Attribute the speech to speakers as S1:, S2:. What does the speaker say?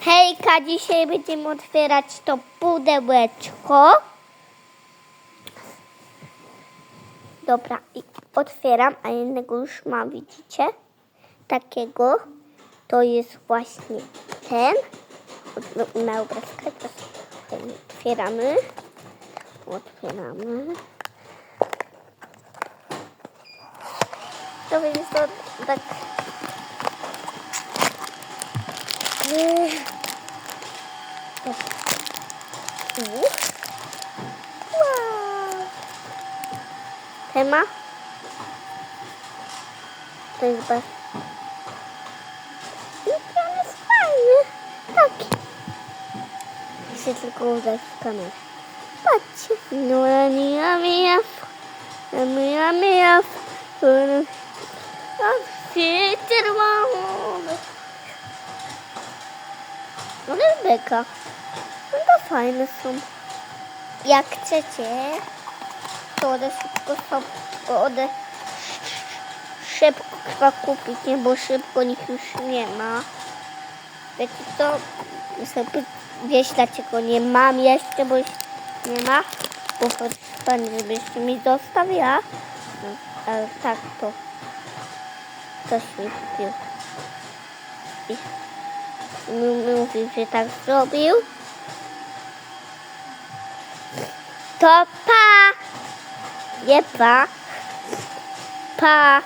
S1: Hejka, dzisiaj będziemy otwierać to pudełeczko. Dobra, i otwieram, a jednego już mam, widzicie? Takiego. To jest właśnie ten. Na obrazkę teraz otwieramy. Otwieramy. To jest to tak... Uh. Uau. Tema. Tem que para. Entrar na Tá aqui. Você trocou usar Zé Camelo. Pode. Não é minha, minha. É minha, minha. Foram. Fita uma onda. Olha, Beca. To fajne są. Jak chcecie, to one szybko są, one szybko trzeba kupić, nie? Bo szybko nich już nie ma. Wiecie co? Sobie wieś dlaczego nie mam jeszcze, bo nie ma. Bo proszę pani, żebyście mi zostawiła. No, ale tak to ktoś mi kupił. I m- mówił, że tak zrobił. To pa! Nie pa. Pa.